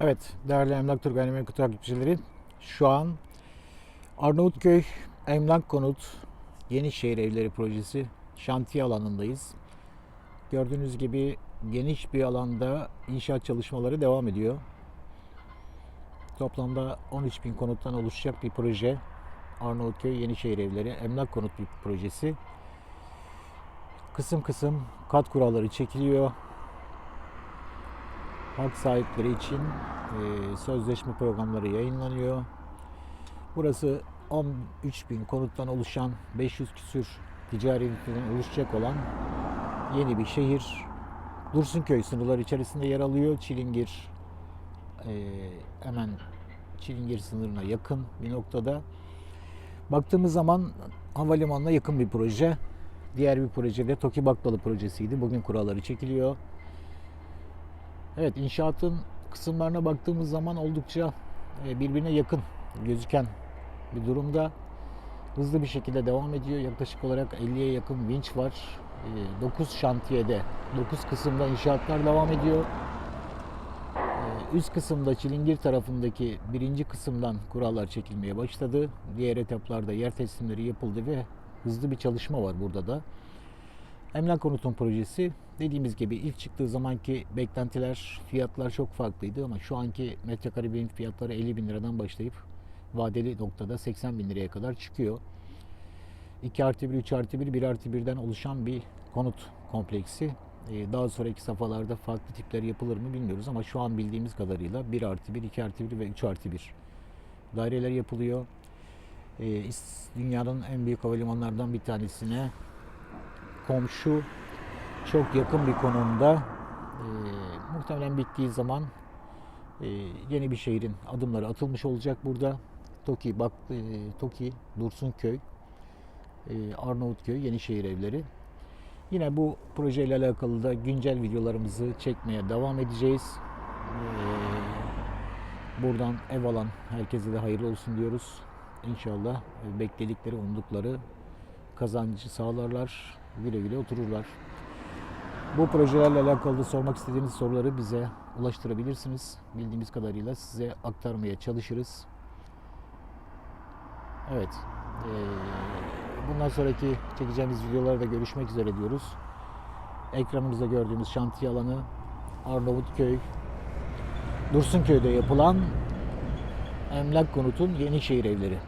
Evet, değerli Emlak Tur Gayrimenkul takipçileri, şu an Arnavutköy Emlak Konut Yenişehir Evleri Projesi şantiye alanındayız. Gördüğünüz gibi geniş bir alanda inşaat çalışmaları devam ediyor. Toplamda 13 bin konuttan oluşacak bir proje. Arnavutköy Yenişehir Evleri Emlak Konut bir projesi. Kısım kısım kat kuralları çekiliyor hak sahipleri için e, sözleşme programları yayınlanıyor. Burası 13 bin konuttan oluşan 500 küsür ticari üniteden oluşacak olan yeni bir şehir. Dursunköy sınırları içerisinde yer alıyor. Çilingir e, hemen Çilingir sınırına yakın bir noktada. Baktığımız zaman havalimanına yakın bir proje. Diğer bir proje de Toki projesiydi. Bugün kuralları çekiliyor. Evet inşaatın kısımlarına baktığımız zaman oldukça e, birbirine yakın gözüken bir durumda. Hızlı bir şekilde devam ediyor. Yaklaşık olarak 50'ye yakın vinç var. 9 şantiyede, 9 kısımda inşaatlar devam ediyor. E, Üst kısımda Çilingir tarafındaki birinci kısımdan kurallar çekilmeye başladı. Diğer etaplarda yer teslimleri yapıldı ve hızlı bir çalışma var burada da. Emlak Konut'un projesi dediğimiz gibi ilk çıktığı zamanki beklentiler, fiyatlar çok farklıydı ama şu anki metrekare birim fiyatları 50 bin liradan başlayıp vadeli noktada 80 bin liraya kadar çıkıyor. 2 artı 1, 3 artı 1, 1 artı 1'den oluşan bir konut kompleksi. Ee, Daha sonraki safhalarda farklı tipler yapılır mı bilmiyoruz ama şu an bildiğimiz kadarıyla 1 artı 1, 2 artı 1 ve 3 artı 1 daireler yapılıyor. Ee, Dünyanın en büyük havalimanlarından bir tanesine komşu çok yakın bir konumda e, muhtemelen bittiği zaman e, yeni bir şehrin adımları atılmış olacak burada. Toki, Bak, e, Toki, Dursunköy, e, Arnavutköy, Yenişehir evleri. Yine bu projeyle alakalı da güncel videolarımızı çekmeye devam edeceğiz. E, buradan ev alan herkese de hayırlı olsun diyoruz. İnşallah e, bekledikleri, umdukları kazancı sağlarlar, güle güle otururlar. Bu projelerle alakalı da sormak istediğiniz soruları bize ulaştırabilirsiniz. Bildiğimiz kadarıyla size aktarmaya çalışırız. Evet. eee, bundan sonraki çekeceğimiz videolarda görüşmek üzere diyoruz. Ekranımızda gördüğümüz şantiye alanı Arnavutköy, Dursunköy'de yapılan Emlak Konut'un Yenişehir evleri.